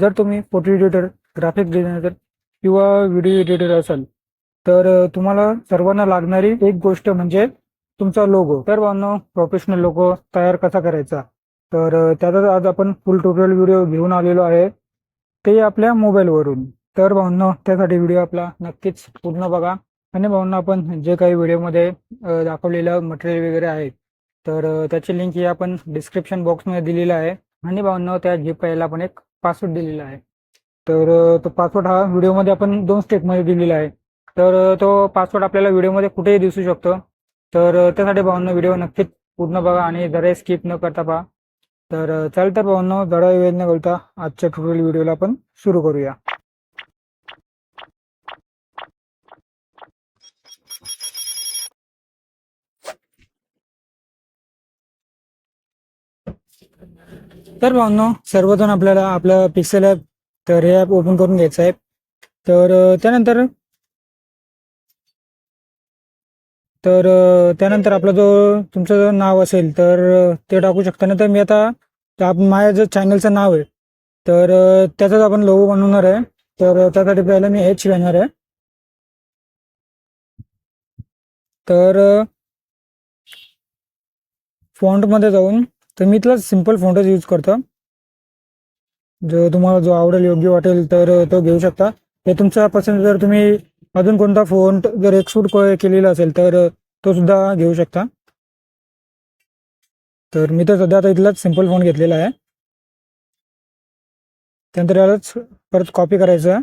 जर तुम्ही photo editor graphic designer किंवा व्हिडिओ एडिटर असाल तर तुम्हाला सर्वांना लागणारी एक गोष्ट म्हणजे तुमचा लोगो तर प्रोफेशनल लोगो तयार कसा करायचा? तर त्याचाच आज आपण फुल ट्युटोरियल व्हिडिओ घेऊन आलेलो आहे. ते आपल्या मोबाईलवरून तर भाऊंना त्यासाठी व्हिडिओ आपला नक्कीच पूर्ण बघा. आणि भाऊंना आपण जे काही व्हिडिओमध्ये दाखवलेलं मटेरियल वगैरे आहे तर त्याची लिंक ही आपण डिस्क्रिप्शन बॉक्समध्ये दिलेली आहे. आणि भाऊंना त्या जी पाहिला आपण एक पासवर्ड दिलेला आहे. तर तो पासवर्ड हा व्हिडिओमध्ये आपण दोन स्टेपमध्ये दिलेला आहे. तर तो पासवर्ड आपल्याला व्हिडिओमध्ये कुठेही दिसू शकतो. तर त्यासाठी भावना व्हिडिओ नक्कीच पूर्ण बघा आणि जरा स्किप न करता पहा. तर अ, चल तर भावना जरा वेळ न घालता आजच्या ट्युटोरियल व्हिडिओला आपण सुरू करूया. तर भावनो सर्वजण आपल्याला आपलं पिक्सेल ॲप तर हे ॲप ओपन करून घ्यायचं आहे. तर त्यानंतर तर त्यानंतर आपला जो तुमचं जो नाव असेल तर ते टाकू शकता. नाही तर मी आता आप माझ्या जो चॅनलचं नाव आहे तर त्याचाच आपण लोगो बनवणार आहे. तर त्यासाठी पहिला मी एच घेणार आहे. तर फॉन्टमध्ये जाऊन तर मी इथला सिंपल फॉन्टच यूज करतो. जो तुम्हाला जो आवडेल योग्य वाटेल तर तो घेऊ शकता. हे तुमच्या पसंत जर तुम्ही अजून कोणता फोन जर एक्सपोर्ट केलेला असेल तर तो सुद्धा घेऊ शकता. तर मी तर सध्या आता इथलाच सिंपल फोन घेतलेला आहे. त्यानंतर यालाच परत कॉपी करायचं आहे.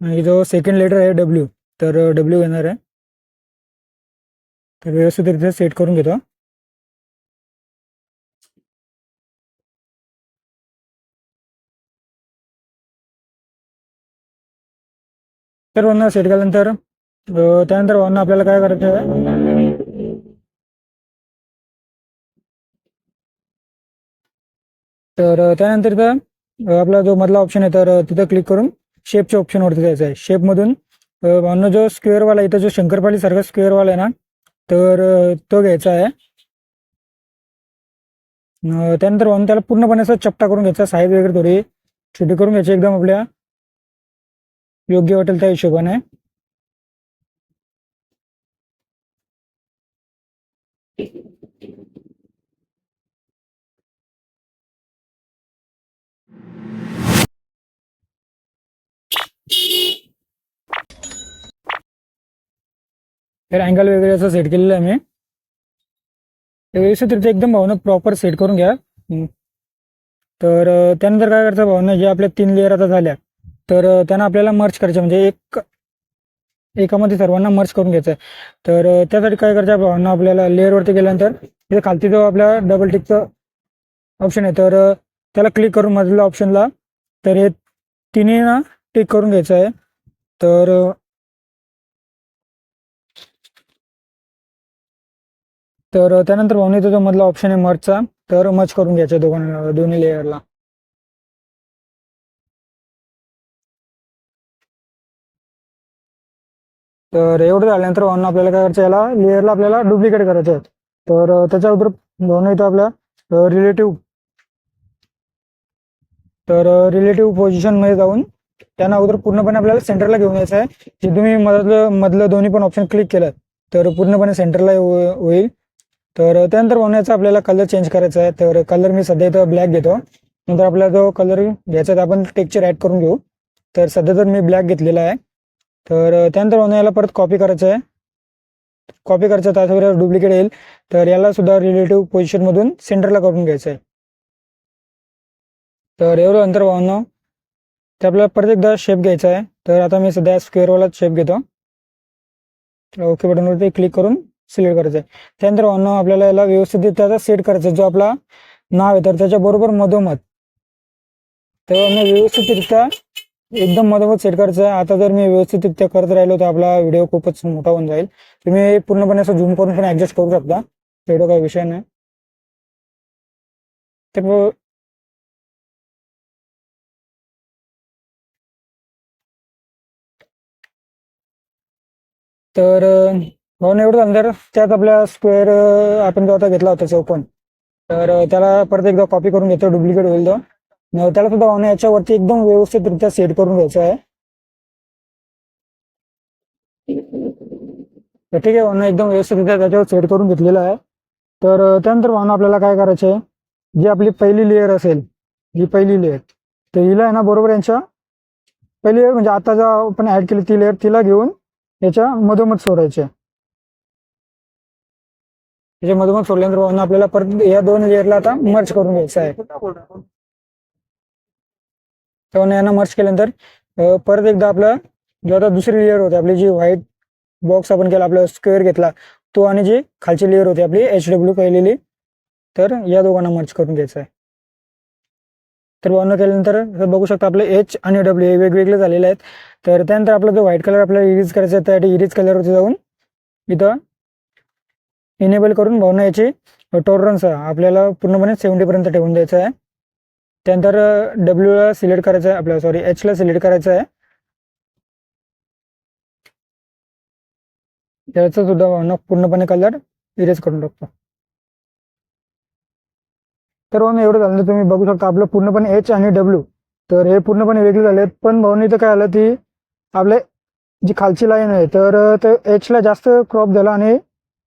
आणि जो सेकंड लेटर आहे डब्ल्यू तर डब्ल्यू येणार आहे. तर व्यवस्थितरित्या सेट करून घेतो. तर वरनं सेट केल्यानंतर त्यानंतर वरनं आपल्याला काय करायचं आहे? तर त्यानंतर इथं आपला जो मधला ऑप्शन आहे तर तिथं क्लिक करून शेपच्या ऑप्शनवरती जायचं आहे. शेपमधून भावना जो स्क्वेअरवाला इथं जो शंकरपाली सारखा स्क्वेअरवाला आहे ना तर तो घ्यायचा आहे. त्यानंतर वन त्याला पूर्णपणे असं चपटा करून घ्यायचा साईज वगैरे थोडी छोटी करून घ्यायची एकदम आपल्या. योग्य वाटेल त्या हिशोबाने. तर अँगल वगैरे असं सेट केलेलं आहे मी. व्यवस्थित एकदम भावना प्रॉपर सेट करून घ्या. तर त्यानंतर काय करायचं भावना जे आपल्या तीन लेअर आता झाल्या. तर त्यांना आपल्याला मर्च करायचे म्हणजे एक एकामध्ये सर्वांना मर्च करून घ्यायचं आहे. तर त्यासाठी काय करायचं भावना आपल्याला लेअरवरती गेल्यानंतर तिथे खालती जो आपल्या डबल टिकचं ऑप्शन आहे तर त्याला क्लिक करून मधल्या ऑप्शनला तर हे तिन्ही ना टिक करून घ्यायचं आहे. तर तर त्यानंतर भावना जो मधला ऑप्शन आहे मर्चचा तर मर्च करून घ्यायचा दोघांना दोन्ही लेअरला तर एवढं झाल्यानंतर भावना आपल्याला काय करायचं याला लेअरला आपल्याला डुप्लिकेट करायचं आहे तर त्याच्या अगोदर भावना इथं आपल्या रिलेटिव्ह तर रिलेटिव्ह पोझिशनमध्ये जाऊन त्यांना अगोदर पूर्णपणे आपल्याला सेंटरला घेऊन यायचं आहे. जे तुम्ही मधलं मधलं दोन्ही पण ऑप्शन क्लिक केलं तर पूर्णपणे सेंटरला हो-, होईल. तर त्यानंतर बनवायचा आपल्याला कलर चेंज करायचा आहे. तर कलर मी सध्या इथं ब्लॅक घेतो. नंतर आपल्याला जो कलर घ्यायचा आहे आपण टेक्चर ॲड करून घेऊ. तर सध्या तर मी ब्लॅक घेतलेला आहे. तर त्यानंतर बनवून याला परत कॉपी करायचं आहे कॉपी करायचं त्याच्यावर डुप्लिकेट येईल. तर याला सुद्धा रिलेटिव्ह पोझिशनमधून सेंटरला करून घ्यायचं आहे तर एवढं अंतर वाहनं ते आपल्याला परत एकदा शेप घ्यायचा आहे. तर आता मी सध्या स्क्वेअरवालाच शेप घेतो. ओके बटनवरती क्लिक करून सिलेक्ट करायचं आहे त्यानंतर वाहनं आपल्याला याला व्यवस्थित त्याचा सेट करायचा आहे. जो आपला नाव आहे तर त्याच्या बरोबर मधोमध. तेव्हा मी व्यवस्थितरित्या एकदम मधोमध सेट करायचं आहे. आता जर मी व्यवस्थितरित्या करत राहिलो तर आपला व्हिडिओ खूपच मोठा होऊन जाईल. तुम्ही पूर्णपणे असं झूम करून पण ऍडजस्ट करू शकता. तेवढं काही विषय नाही. तर मग तर भावना एवढं अंदर त्यात आपल्या स्क्वेअर आपण जो आता घेतला होता चौपन तर त्याला परत एकदा कॉपी करून घेतो. डुप्लिकेट होईल तो. नवत्याला त्याला सुद्धा भावना याच्यावरती एकदम व्यवस्थितरित्या सेट करून घ्यायचं आहे. तर ठीक आहे भावना एकदम व्यवस्थितरित्या त्याच्यावर सेट करून घेतलेलं आहे. तर त्यानंतर भावना आपल्याला काय करायचं आहे जी आपली पहिली लेअर असेल ही पहिली लेअर तर हिला आहे ना बरोबर यांच्या पहिली लेअर म्हणजे आता ज्या आपण ऍड केली ती लेअर तिला घेऊन याच्या मधोमध सोडायचे त्याच्या मधोमध सोडल्यानंतर भावना आपल्याला परत या दोन लेअरला आता मर्च करून घ्यायचं आहे. तेव्हा यांना मर्च केल्यानंतर परत एकदा आपलं जो आता दुसरी लेअर होती आपली जी व्हाईट बॉक्स आपण केला आपला स्क्वेअर घेतला तो आणि जी खालची लेअर होती आपली एच डब्ल्यू केलेली तर या दोघांना मर्च करून घ्यायचं आहे. तर भावना केल्यानंतर बघू शकता आपले एच आणि डब्ल्यू हे वेगवेगळे झालेले आहेत. तर त्यानंतर आपला जो व्हाईट कलर आपल्याला इरीज करायचा आहे त्यासाठी इरीज कलरवरती जाऊन इथं इनेबल करून भावना याची टॉलरन्स आपल्याला पूर्णपणे सेवन्टीपर्यंत ठेवून द्यायचं आहे. त्यानंतर डब्ल्यूला सिलेक्ट करायचं आहे आपल्याला सॉरी एचला सिलेक्ट करायचं आहे त्याचा सुद्धा पूर्णपणे कलर इरेज करून टाकतो. तर भावना एवढं झालं तुम्ही बघू शकता आपलं पूर्णपणे एच आणि डब्ल्यू तर हे पूर्णपणे वेगळे झाले पण भाऊन इथं काय आलं ती आपले जी खालची लाईन आहे तर ते एचला जास्त क्रॉप झाला आणि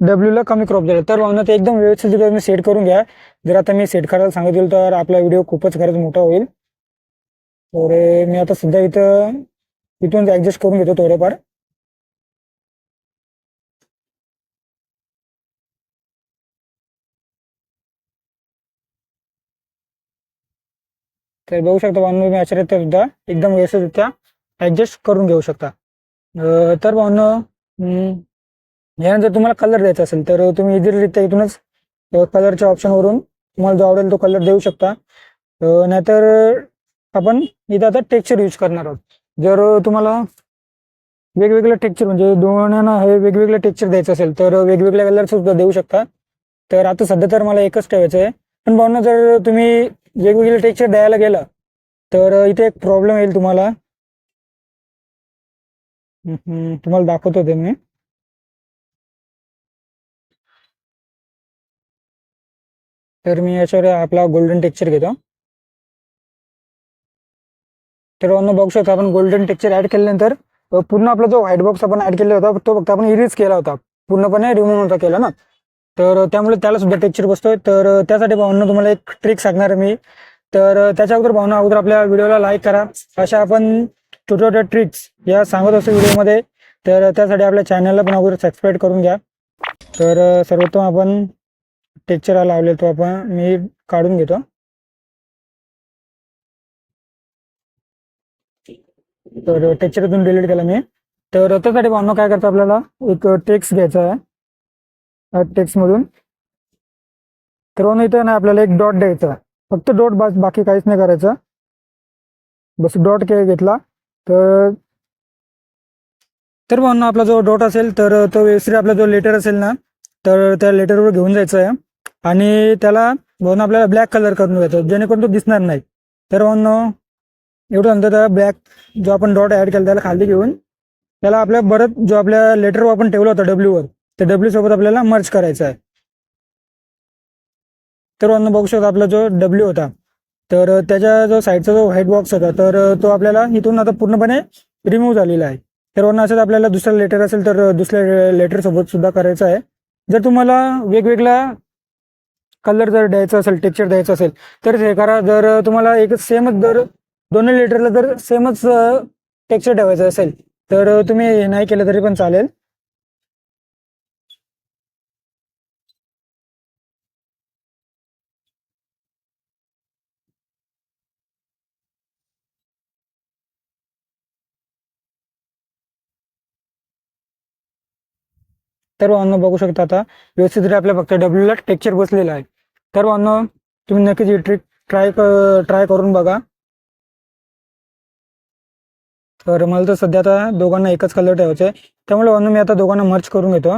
डब्ल्यूला कमी क्रॉप झाले. तर भावना ते एकदम व्यवस्थित तुम्ही सेट करून घ्या. जर आता मी सेट करायला सांगितलं तर आपला व्हिडिओ खूपच खरंच मोठा होईल. थोडे मी आता सध्या इथं इथून ऍडजस्ट करून घेतो थोडंफार. तर बघू शकता भावना तुम्ही आश्चर्य सुद्धा एकदम व्यवस्थितरित्या ऍडजस्ट करून घेऊ शकता. तर भावना यानंतर तुम्हाला कलर द्यायचा असेल तर तुम्ही इझिलीरित्या इथूनच कलरच्या ऑप्शनवरून तुम्हाला जो आवडेल तो कलर देऊ शकता. नाहीतर आपण इथं आता टेक्स्चर यूज करणार आहोत. जर तुम्हाला वेगवेगळं टेक्स्चर म्हणजे दोन्यांना हे वेगवेगळं टेक्स्चर द्यायचं असेल तर वेगवेगळ्या कलर सुद्धा देऊ शकता. तर आता सध्या तर मला एकच ठेवायचं आहे. पण भावना जर तुम्ही वेगवेगळे टेक्स्चर द्यायला गेला तर इथे एक प्रॉब्लेम येईल तुम्हाला. तुम्हाला दाखवतो ते मी. तर मी याच्यावर आपला गोल्डन टेक्चर घेतो. तर अन्न बघू शकता आपण गोल्डन टेक्चर ऍड केल्यानंतर पूर्ण आपला जो व्हाईट बॉक्स आपण ऍड केलेला होता तो फक्त आपण इरेज केला होता. पूर्णपणे रिमूव्ह नव्हता केला ना. तर त्यामुळे त्याला सुद्धा टेक्चर बसतोय. तर त्यासाठी भावना तुम्हाला एक ट्रिक सांगणार मी. तर त्याच्या अगोदर भावना अगोदर आपल्या व्हिडिओला लाईक करा. अशा आपण छोट्या छोट्या ट्रिक्स या सांगत असतो व्हिडिओमध्ये. तर त्यासाठी आपल्या चॅनलला पण अगोदर सबस्क्राईब करून घ्या. तर सर्वोत्तम आपण टेक्चर लावले तो आपण मी काढून घेतो. तर टेक्स्चरतून डिलीट केला मी. तर त्यासाठी भावना काय करतो आपल्याला? एक टेक्स्ट घ्यायचा आहे. टेक्स्ट मधून. तर इथं ना आपल्याला एक डॉट द्यायचा फक्त डॉट बस बाकी काहीच नाही करायचं. बस डॉट के घेतला. तर तर भावना आपला जो डॉट असेल तर तो व्यवस्थित आपला जो लेटर असेल ना तर त्या लेटरवर घेऊन जायचं आहे. आणि त्याला भावना आपल्याला ब्लॅक कलर करून घ्यायचा जेणेकरून तो दिसणार नाही. तर भावना एवढं नंतर त्याला ब्लॅक जो आपण डॉट ऍड केला त्याला खाली घेऊन त्याला आपल्या परत जो आपल्या लेटर आपण ठेवला होता डब्ल्यू वर त्या डब्ल्यू सोबत आपल्याला मर्ज करायचा आहे. तर वरनं बघू शकतो आपला जो डब्ल्यू होता तर त्याच्या जो साईडचा जो व्हाईट बॉक्स होता तर तो आपल्याला इथून आता पूर्णपणे रिमूव्ह झालेला आहे. तर वरनं असंच आपल्याला दुसरा लेटर असेल तर दुसऱ्या लेटर सोबत सुद्धा करायचं आहे. जर तुम्हाला वेगवेगळ्या कलर जर द्यायचा असेल टेक्स्चर द्यायचं असेल तर हे करा. जर तुम्हाला एक सेमच जर दोन्ही लिटरला जर सेमच टेक्स्चर ठेवायचं असेल तर तुम्ही हे नाही केलं तरी पण चालेल. तर अन्न बघू शकता आता. व्यवस्थित आपल्या फक्त डब्ल्यू ला बसलेलं आहे. तर अन्न तुम्ही नक्कीच ही ट्रिक ट्राय ट्राय करून बघा. तर मला तर सध्या आता दोघांना एकच कलर ठेवायचा आहे त्यामुळे अन्न मी आता दोघांना मर्च करून घेतो.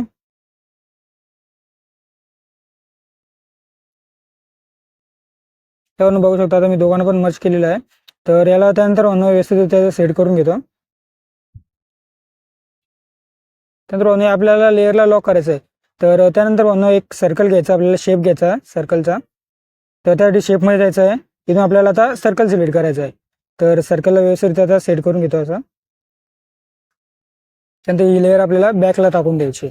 त्यावरून बघू शकता आता मी दोघांना पण मर्च केलेलं आहे. तर याला त्यानंतर अन्न व्यवस्थित सेट करून घेतो. त्यानंतर भावनो आपल्याला लेअरला लॉक करायचं आहे तर त्यानंतर भावनो एक सर्कल घ्यायचा आपल्याला शेप घ्यायचा सर्कलचा तर त्यासाठी शेपमध्ये जायचं आहे. इथून आपल्याला आता सर्कल सिलेक्ट करायचं आहे. तर सर्कलला व्यवस्थित आता सेट करून घेतो असं. त्यानंतर ही लेअर आपल्याला बॅकला टाकून द्यायची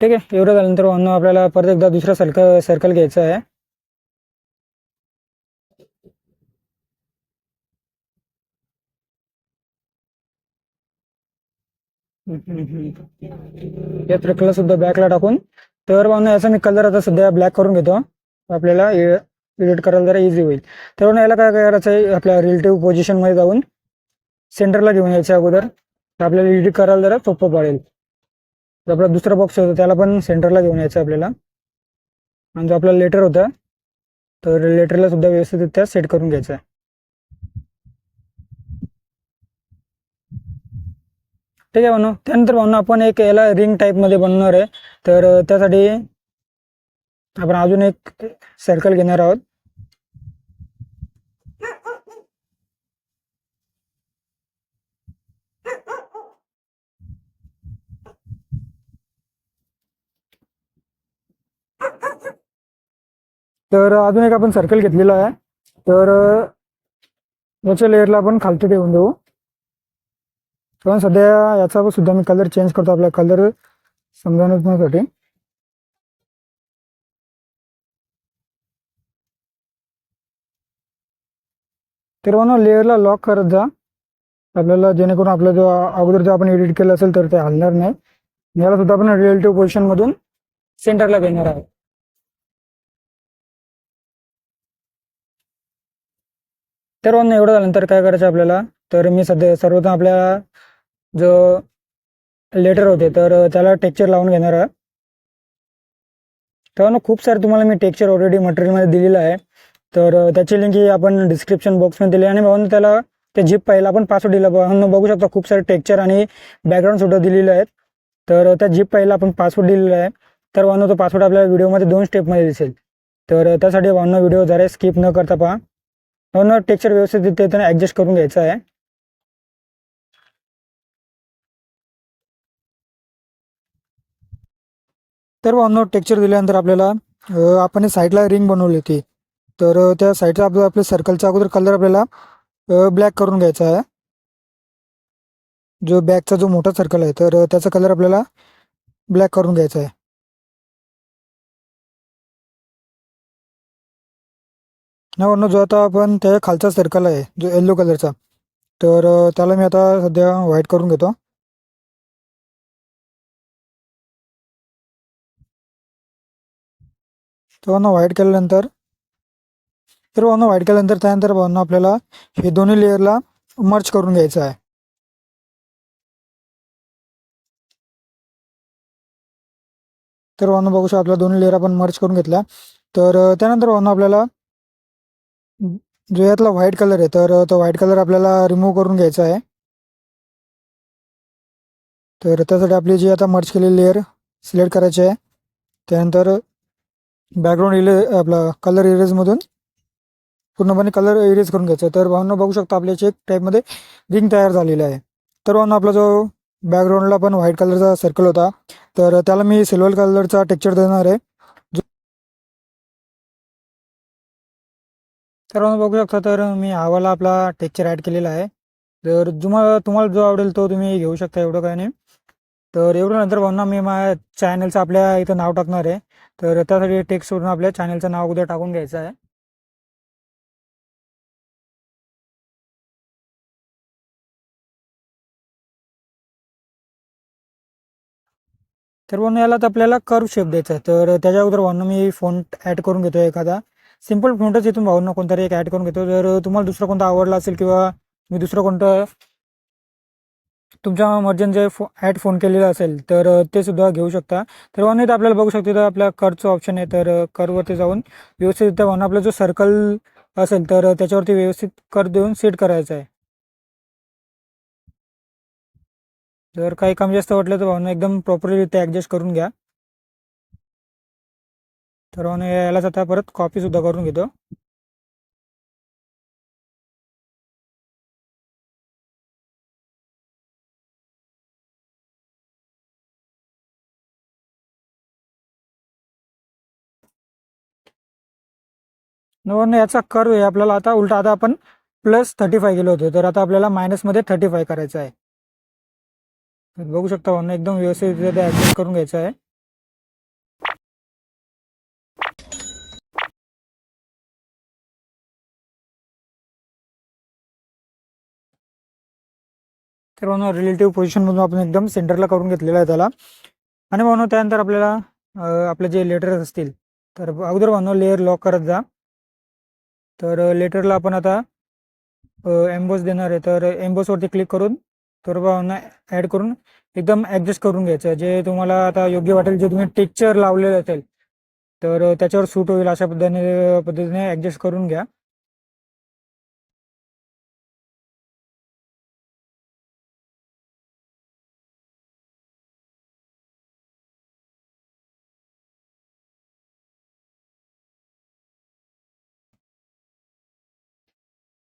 ठीक आहे. एवढं झाल्यानंतर भावांनो आपल्याला परत एकदा दुसरा सर्कल सर्कल घ्यायचा आहे. या ट्रकला सुद्धा बॅकला टाकून. तर भावना याचा मी कलर आता सध्या ब्लॅक करून घेतो. आपल्याला एडिट करायला जरा इझी होईल. तर भावना याला काय करायचं आहे आपल्या रिलेटिव्ह पोझिशनमध्ये जाऊन सेंटरला घेऊन यायचं अगोदर. तर आपल्याला एडिट करायला जरा सोपं पडेल. जो आपला दुसरा बॉक्स होता त्याला पण सेंटरला घेऊन यायचं आपल्याला. आणि जो आपला लेटर होता तर लेटरला सुद्धा व्यवस्थितरित्या सेट करून घ्यायचं आहे. ठीक आहे म्हणू त्यानंतर म्हणून आपण एक याला रिंग टाईपमध्ये बनवणार आहे. तर त्यासाठी आपण अजून एक सर्कल घेणार आहोत. तर अजून एक आपण सर्कल घेतलेला आहे. तर याच्या लेअरला आपण खालती ठेवून देऊ. पण सध्या याचा सुद्धा मी कलर चेंज करतो आपला कलर समजावण्यासाठी. तेव्हा लेअरला लॉक करत जा. आपल्याला जेणेकरून आपला जो अगोदर जो आपण एडिट केलं असेल तर ते हलणार नाही. याला सुद्धा आपण रिलेटिव्ह पोझिशन मधून सेंटरला घेणार आहे तर एवढं झाल्यानंतर काय करायचं आपल्याला? तर मी सध्या सर्वप्रथम आपल्याला जो लेटर होते तर त्याला टेक्चर लावून घेणार आहे. तर ना खूप सारे तुम्हाला मी टेक्चर ऑलरेडी मटेरियलमध्ये दिलेलं आहे. तर त्याची लिंक ही आपण डिस्क्रिप्शन बॉक्समध्ये दिली आणि भाऊन त्याला ते झिप पाहिला आपण पासवर्ड दिला. भाऊन बघू शकता खूप सारे टेक्चर आणि बॅकग्राऊंड सुद्धा दिलेले आहेत. तर त्या झिप पाहिला आपण पासवर्ड दिलेला आहे. तर भाऊन तो पासवर्ड आपल्याला व्हिडिओमध्ये दोन स्टेपमध्ये दिसेल. तर त्यासाठी भाऊन व्हिडिओ जरा स्किप न करता पहा. भाऊन टेक्चर व्यवस्थित त्याने ॲडजस्ट करून घ्यायचं आहे. तर भावनो टेक्चर दिल्यानंतर आपल्याला आपण साईडला रिंग बनवली होती. तर त्या साईडचा आपलं आपल्या सर्कलचा अगोदर कलर आपल्याला ब्लॅक करून घ्यायचा आहे. जो बॅकचा जो मोठा सर्कल आहे तर त्याचा कलर आपल्याला ब्लॅक करून घ्यायचा आहे. ना जो आता आपण त्याच्या खालचा सर्कल आहे जो येल्लो कलरचा तर त्याला मी आता सध्या व्हाईट करून घेतो. तर भावना व्हाईट केल्यानंतर तर भावना व्हाईट केल्यानंतर त्यानंतर भावना आपल्याला हे दोन्ही लेअरला मर्च करून घ्यायचं आहे. तर भावना बघू शकतो आपल्या दोन्ही लेअर आपण मर्च करून घेतल्या. तर त्यानंतर भावना आपल्याला जो यातला व्हाईट कलर आहे तर तो व्हाईट कलर आपल्याला रिमूव्ह करून घ्यायचा आहे. तर त्यासाठी आपली जी आता मर्च केलेली लेअर सिलेक्ट करायची आहे त्यानंतर बॅकग्राऊंड इले आपला कलर इरेजमधून पूर्णपणे कलर इरेज करून घ्यायचा. आहे तर भावना बघू शकता आपल्या चेक टाईपमध्ये रिंग तयार झालेली आहे. तर भावना आपला जो बॅकग्राऊंडला पण व्हाईट कलरचा सर्कल होता तर त्याला मी सिल्वर कलरचा टेक्चर देणार आहे. तर बघू शकता तर मी हवाला आपला टेक्चर ॲड केलेला आहे. तर तुम्हाला तुम्हाला जो आवडेल तो तुम्ही घेऊ शकता एवढं काय नाही. तर एवढं नंतर भावना मी माझ्या चॅनलचं आपल्या इथं नाव टाकणार आहे. तर त्यासाठी टेक्स्टवरून आपल्या चॅनलचं नाव अगोदर टाकून घ्यायचं आहे. तर म्हणून याला तर आपल्याला कर्व शेप द्यायचा आहे. तर त्याच्या अगोदर भावना मी फोन ॲड करून घेतो एखादा. सिंपल फोनच इथून भावना कोणतरी एक ॲड करून घेतो. जर तुम्हाला दुसरा कोणता आवडला असेल किंवा मी दुसरं कोणतं तुमच्या मर्जन जे फो ॲड फोन केलेला असेल तर ते सुद्धा घेऊ शकता. तर म्हणून इथं आपल्याला बघू शकतो तर आपल्या करचं ऑप्शन आहे तर करवरती जाऊन व्यवस्थितरित्या वन आपला जो सर्कल असेल तर त्याच्यावरती व्यवस्थित कर देऊन सेट करायचा आहे. जर काही कमी जास्त वाटलं तर भावना एकदम प्रॉपरली ते ॲडजस्ट करून घ्या. तर भावना यालाच आता परत कॉपीसुद्धा करून घेतो. भावांनो याचा कर्व आहे. आपल्याला आता उलटा आता आपण प्लस थर्टी फाय गेलो होतो. तर आता आपल्याला मायनसमध्ये थर्टी फाय करायचं आहे. बघू शकता भावांनो एकदम व्यवस्थित ॲडजस्ट करून घ्यायचं आहे. तर म्हणून रिलेटिव्ह पोझिशनमधून आपण एकदम सेंटरला करून घेतलेलं आहे त्याला. आणि म्हणून त्यानंतर आपल्याला आपले जे लेटर्स असतील तर अगोदर म्हणून लेअर लॉक करत जा. तर लेटरला आपण आता एम्बोस देणार आहे. तर एम्बोसवरती क्लिक करून तर भावना ॲड करून एकदम ॲडजस्ट करून घ्यायचं. जे तुम्हाला आता योग्य वाटेल जे तुम्ही टेक्चर लावलेलं असेल तर त्याच्यावर सूट होईल अशा पद्धतीने पद्धतीने ॲडजस्ट करून घ्या.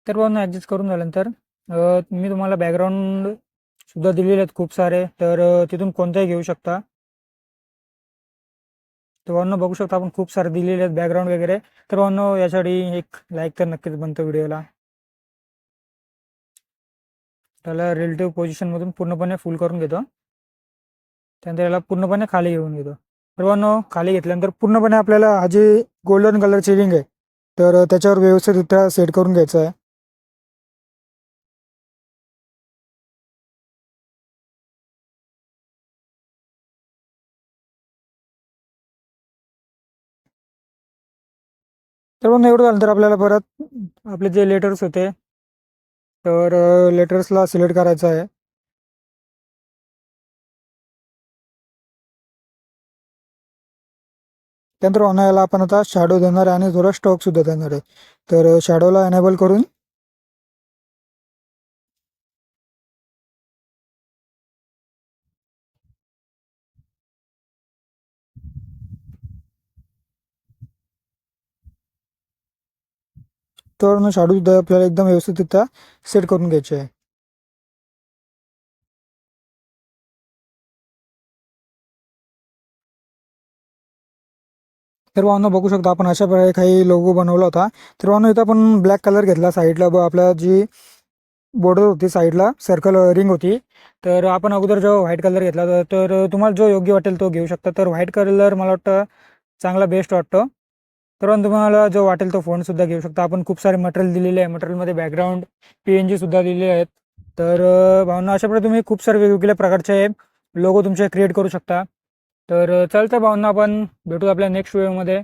तर भावना ॲडजस्ट करून झाल्यानंतर मी तुम्हाला बॅकग्राऊंड सुद्धा दिलेले आहेत खूप सारे. तर तिथून कोणताही घेऊ शकता. तर भावना बघू शकता आपण खूप सारे दिलेले आहेत बॅकग्राऊंड वगैरे. तर भावना यासाठी एक लाईक तर नक्कीच बनतं व्हिडिओला. त्याला रिलेटिव्ह पोझिशनमधून पूर्णपणे फुल करून घेतो. त्यानंतर याला पूर्णपणे खाली घेऊन घेतो. तर भावना खाली घेतल्यानंतर पूर्णपणे आपल्याला हा जी गोल्डन कलरची रिंग आहे तर त्याच्यावर व्यवस्थितरित्या सेट करून घ्यायचं आहे. तर मग एवढं झालं तर आपल्याला परत आपले जे लेटर्स होते तर लेटर्सला सिलेक्ट करायचं आहे. त्यानंतर याला आपण आता शॅडो देणार आहे आणि थोडा स्टॉक सुद्धा देणार आहे. तर शॅडोला एनेबल करून तर शाडू सुद्धा आपल्याला एकदम व्यवस्थितरित्या सेट करून घ्यायचे आहे. तर वाहनं बघू शकता आपण अशा प्रकारे काही लोगो बनवला होता. तर वाहनं इथं आपण ब्लॅक कलर घेतला साईडला ब आपल्या जी बॉर्डर होती साईडला सर्कल रिंग होती. तर आपण अगोदर जो व्हाईट कलर घेतला होता तर तुम्हाला जो योग्य वाटेल तो घेऊ शकता. तर व्हाईट कलर मला वाटतं चांगला बेस्ट वाटतो. तर मग तुम्हाला जो वाटेल तो फोनसुद्धा घेऊ शकता. आपण खूप सारे मटेरियल दिलेले आहे. मटेरियलमध्ये बॅकग्राऊंड पी एन जीसुद्धा दिलेले आहेत. तर भावना अशा प्रकारे तुम्ही खूप सारे वेगवेगळ्या प्रकारचे लोगो तुमचे क्रिएट करू शकता. तर चालतं भावना आपण भेटू आपल्या नेक्स्ट व्हिडिओमध्ये